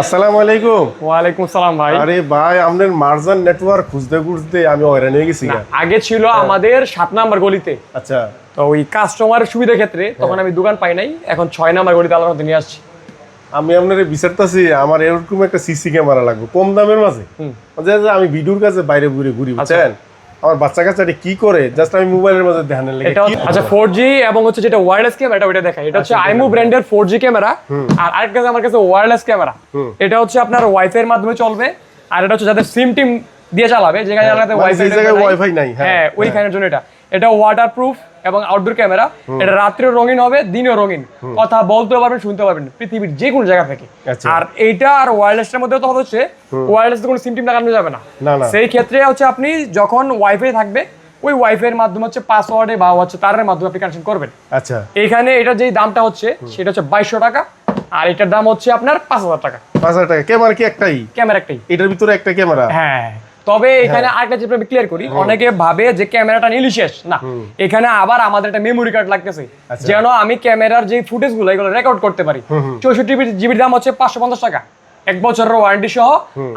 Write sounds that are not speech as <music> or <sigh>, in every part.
আসসালামু আলাইকুম। ওয়ালাইকুম সালাম ভাই। আরে ভাই মার্জান নেটওয়ার্ক খুঁজতে খুঁজতে আমি হয়রান হয়ে গেছি আগে ছিল আমাদের সাত নাম্বার গলিতে। আচ্ছা। তো ওই কাস্টমার সুবিধার ক্ষেত্রে তখন আমি দোকান পাই নাই এখন ছয় নাম্বার গলিতে আলাদা নিয়ে আসছি। আমি আপনার বিচারতেছি আমার এরকম একটা সিসি ক্যামেরা লাগবে কম দামের মাঝে। আমি ভিডিওর কাছে বাইরে ঘুরে ঘুরি বুঝছেন? আমার বাচ্চা কাচ্চা এটা কি করে? জাস্ট আমি মোবাইলের মধ্যে ধ্যান লাগে এটা আচ্ছা ফোর জি এবং হচ্ছে যেটা ওয়্যারলেস ক্যামেরা এটা ওইটা দেখাই। এটা হচ্ছে আইমু ব্র্যান্ডের ফোর জি ক্যামেরা আর আরেকটা আছে আমার কাছে ওয়্যারলেস ক্যামেরা এটা হচ্ছে আপনার ওয়াইফাই এর মাধ্যমে চলবে আর এটা হচ্ছে যাদের সিম টিম দিয়ে চালাবে যেখানে জায়গাতে মানে ওয়াইফাই জায়গায় Wi-Fi নাই, হ্যাঁ, হ্যাঁ ওইখানের জন্য এটা। এটা ওয়াটার প্রুফ এবং আউটডোর ক্যামেরা এটা রাত্রেও রঙিন হবে দিনেও রঙিন। কথা বলতে পারবেন শুনতে পারবেন পৃথিবীর যে কোনো জায়গা থেকে। আচ্ছা। আর এইটা আর ওয়্যারলেসটার মধ্যে তো হচ্ছে ওয়্যারলেস কোনো সিম টিম লাগানো যাবে না। সেই ক্ষেত্রে হচ্ছে আপনি যখন ওয়াইফাই থাকবে ওই ওয়াইফাই এর মাধ্যমে হচ্ছে পাসওয়ার্ডে বা হচ্ছে তারের মাধ্যমে আপনি কানেকশন করবেন। আচ্ছা। এখানে এটা যেই দামটা হচ্ছে সেটা হচ্ছে বাইশশো টাকা আর এটার দাম হচ্ছে আপনার পাঁচ হাজার টাকা। পাঁচ হাজার টাকা। ক্যামেরা কি একটাই? ক্যামেরা একটাই। এটার ভিতরে একটা ক্যামেরা হ্যাঁ। তবে এখানে আরেকটা জিনিস আমি ক্লিয়ার করি। অনেকে ভাবে যে ক্যামেরাটা নিলি শেষ। না এখানে আবার আমাদের একটা মেমোরি কার্ড লাগতেছে। আচ্ছা। যেন আমি ক্যামেরার যে ফুটেজগুলো এগুলো রেকর্ড করতে পারি। চৌষট্টি জিবির দাম হচ্ছে পাঁচশো পঞ্চাশ টাকা। এক বছরের ওয়ারেন্টি সহ।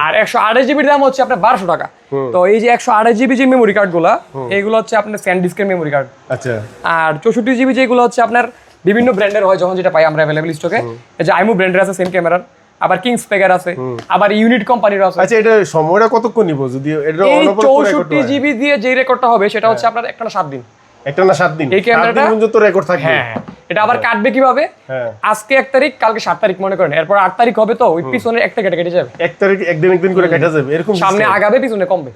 আর একশো আঠাশ জিবির দাম হচ্ছে আপনার বারোশো টাকা। তো এই যে একশো আঠাশ জিবি যে মেমোরি কার্ডগুলা এগুলো হচ্ছে আপনার স্যান্ডিস্কের মেমোরি কার্ড আচ্ছা। আর চৌষট্টি জিবি যেগুলো হচ্ছে আপনার বিভিন্ন ব্র্যান্ডের হয় যখন যেটা পাই আমরা অ্যাভেলেবল স্টকে এই যে আইমু ব্র্যান্ডের আছে সেম ক্যামেরার আবার কিংস পেগার আছে আবার ইউনিট কোম্পানির আছে। আচ্ছা এটা সময়টা কতক্ষণ নিব? যদি এটা চৌষট্টি হয়? জিবি দিয়ে যে রেকর্ডটা হবে সেটা হচ্ছে আপনার একটা না সাত দিন। একটা না সাত দিন। এই ক্যামেরাটা- দিন পর্যন্ত রেকর্ড থাকবে। হ্যাঁ হ্যাঁ। এটা আবার কাটবে কীভাবে? হ্যাঁ। আজকে এক তারিখ কালকে সাত তারিখ মনে করেন। এরপর আট তারিখ হবে তো ওই পিছনে একটা কেটে কেটে যাবে। এক তারিখ একদিন একদিন করে কেটে যাবে এরকম সামনে আগাবে পিছনে কমবে।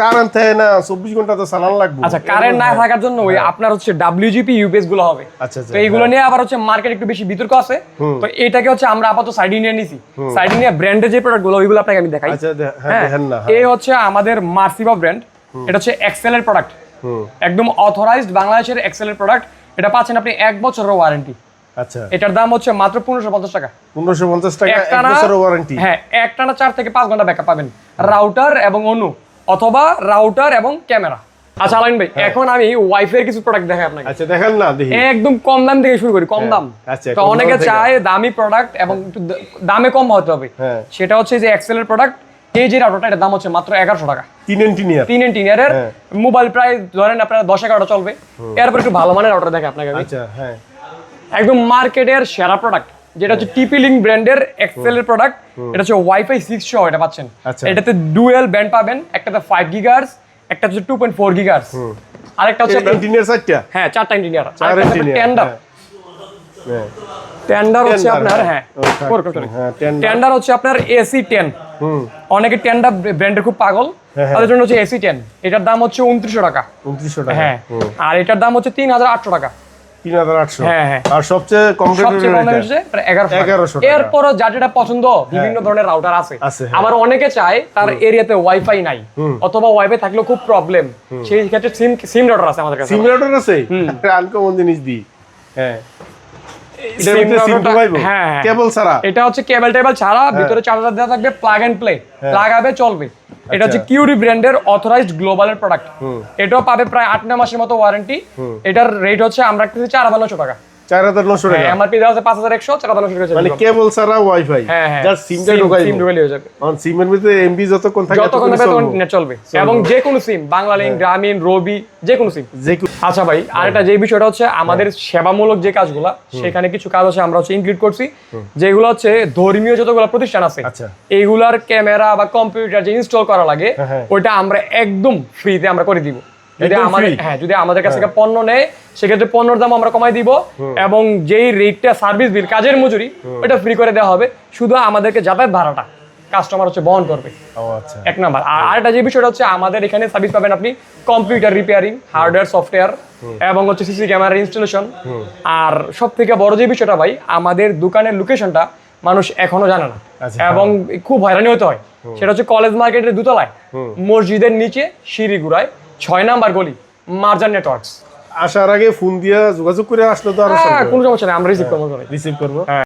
কারেন্ট থাকে না চব্বিশ ঘণ্টা তো চালান লাগবে। আচ্ছা কারেন্ট না থাকার জন্য ওই আপনার হচ্ছে ডাব্লিউজিপি ইউপিএসগুলো হবে। আচ্ছা আচ্ছা। তো এইগুলো নিয়ে আবার হচ্ছে মার্কেট একটু বেশি বিতর্ক আছে। তো এটাকে হচ্ছে আমরা আপাতত সাইডে নিয়ে নিছি। সাইডে নিয়ে ব্র্যান্ডের যে প্রোডাক্টগুলো ওইগুলো আপনাকে আমি দেখাই। আচ্ছা হ্যাঁ হ্যাঁ এই হচ্ছে আমাদের মার্সিভা ব্র্যান্ড এটা হচ্ছে এক্সেলের প্রোডাক্ট একদম অথরাইজড বাংলাদেশের এক্সেলের প্রোডাক্ট এটা পাচ্ছেন আপনি এক বছরের ওয়ারেন্টি আচ্ছা। এটার দাম হচ্ছে মাত্র পনেরোশো পঞ্চাশ টাকা। পনেরোশো পঞ্চাশ টাকা এক বছরের ওয়ারেন্টি হ্যাঁ একটানা চার থেকে পাঁচ ঘণ্টা ব্যাকআপ পাবেন। রাউটার এবং অনু অথবা রাউটার এবং ক্যামেরা আচ্ছা আলাইন ভাই এখন আমি ওয়াইফাই এর কিছু প্রোডাক্ট দেখাই আপনাকে। আচ্ছা দেখেন না দেখি। একদম কম দাম থেকে শুরু করি কম দাম। আচ্ছা, তো অনেকে চায় দামি প্রোডাক্ট এবং একটু দামে কম হতে হবে। হ্যাঁ। সেটা হচ্ছে যে এক্সেলের প্রোডাক্ট যে রাউটারটা এটার দাম হচ্ছে মাত্র এগারোশো টাকা। তিন এন্টিনিয়ার তিন ইন্টিনিয়ারের হ্যাঁ। মোবাইল প্রায় ধরেন আপনার দশ এগারোটা চলবে। এরপর একটু ভালো মানের রাউটার দেখে আপনাকে আচ্ছা হ্যাঁ। একদম মার্কেটের সেরা প্রোডাক্ট যেটা হচ্ছে টিপি লিঙ্ক ব্র্যান্ডের এক্সেলের প্রোডাক্ট এটা হচ্ছে ওয়াইফাই সিক্স সহ এটা পাচ্ছেন। আচ্ছা। এটাতে ডুয়েল ব্যান্ড পাবেন একটাতে ফাইভ গিগার্স একটা হচ্ছে টু পয়েন্ট ফোর গিগার্স আরেকটা হচ্ছে এন্টিনিয়ার চারটা? হ্যাঁ চারটা ইঞ্জিনিয়ার টেন্ডার হ্যাঁ। হ্যাঁ। টেন্ডার হচ্ছে আপনার হ্যাঁ। হ্যাঁ। হ্যাঁ। টেন্ডার হচ্ছে আপনার এসি টেন অনেকে টেন্ডার ব্র্যান্ডের খুব পাগল হ্যাঁ, হ্যাঁ। তাদের জন্য হচ্ছে এসি টেন এটার দাম হচ্ছে উনত্রিশশো টাকা। উনত্রিশশো টাকা। হ্যাঁ। আর এটার দাম হচ্ছে তিন হাজার আটশো টাকা। তিন হাজার আটশো। হ্যাঁ, হ্যাঁ। আর সবচেয়ে কম সবচেয়ে কম হচ্ছে এগারোশো 1100 এরপরও যার যেটা পছন্দ বিভিন্ন ধরনের রাউটার আছে। আছে, হ্যাঁ। আবার অনেকে চায় তার এরিয়াতে ওয়াইফাই নাই। অথবা ওয়াইফাই থাকলেও খুব প্রবলেম সেই ক্ষেত্রে সিম সিম রাউটার আছে আমাদের কাছে। সিমুলেটর আছে? <laughs> আনকমন জিনিস দি হ্যাঁ। এটার ভিতরে সিম ঢুকাইবো হ্যাঁ, হ্যাঁ। কেবল ছাড়া। এটা হচ্ছে কেবল টেবল ছাড়া ভিতরে চার্জার দেওয়া থাকবে প্লাগ এন্ড প্লে লাগাবে চলবে। এটা হচ্ছে কিউরি ব্র্যান্ডের অথরাইজড গ্লোবালের প্রোডাক্ট এটাও পাবে প্রায় আট নয় মাসের মতো ওয়ারেন্টি এটার রেট হচ্ছে আমরা রাখতেছি চার হাজার নশো টাকা। চার হাজার নশো টাকা। এমআরপি দেওয়া আছে পাঁচ হাজার একশো চার হাজার নশো টাকা মানে কেবল ছাড়া ওয়াইফাই হ্যাঁ হ্যাঁ যার সিমটা সিম ঢুকাইবো হয়ে যাবে কারণ সিমের ভিতরে এমবি যতক্ষণ থাকে যতক্ষণ ততক্ষণই তখন নেট চলবে। এবং যে কোনো সিম বাংলা গ্রামীণ রবি যে কোনো সিম আচ্ছা ভাই আরেকটা যে বিষয়টা হচ্ছে আমাদের সেবামূলক যে কাজগুলা সেখানে কিছু কাজ আছে আমরা হচ্ছে ইনক্লুড করছি। যেগুলো হচ্ছে ধর্মীয় যতগুলো প্রতিষ্ঠান আছে আচ্ছা। এইগুলার ক্যামেরা বা কম্পিউটার যে ইনস্টল করা লাগে হ্যাঁ, হ্যাঁ। ওইটা আমরা একদম ফ্রিতে আমরা করে দিব। যদি আমাদের? হ্যাঁ যদি আমাদের কাছ থেকে পণ্য নেয় সেক্ষেত্রে পণ্যর দাম আমরা কমাই দিব এবং যেই রেটটা সার্ভিস বিল কাজের মজুরি ওটা ফ্রি করে দেওয়া হবে। শুধু আমাদেরকে যাতায়াত ভাড়াটা কাস্টমার হচ্ছে বহন করবে। আচ্ছা। এক নাম্বার। আর আরেকটা যে বিষয়টা হচ্ছে আমাদের এখানে সার্ভিস পাবেন আপনি কম্পিউটার রিপেয়ারিং হার্ডওয়্যার সফটওয়্যার এবং হচ্ছে সিসি ক্যামেরা ইনস্টলেশন আর সব থেকে বড় যে বিষয়টা ভাই আমাদের দোকানের লোকেশনটা মানুষ এখনও জানে না আচ্ছা, এবং খুব হয়রানি হতে হয়। সেটা হচ্ছে কলেজ মার্কেটের দুতলায়। মসজিদের নিচে সিঁড়িগুড়ায় ছয় নাম্বার গলি মার্জান নেটওয়ার্কস। আসার আগে ফোন দিয়ে যোগাযোগ করে আসলে তো আর হ্যাঁ, কোনো সমস্যা নেই আমরা রিসিভ করব রিসিভ করব।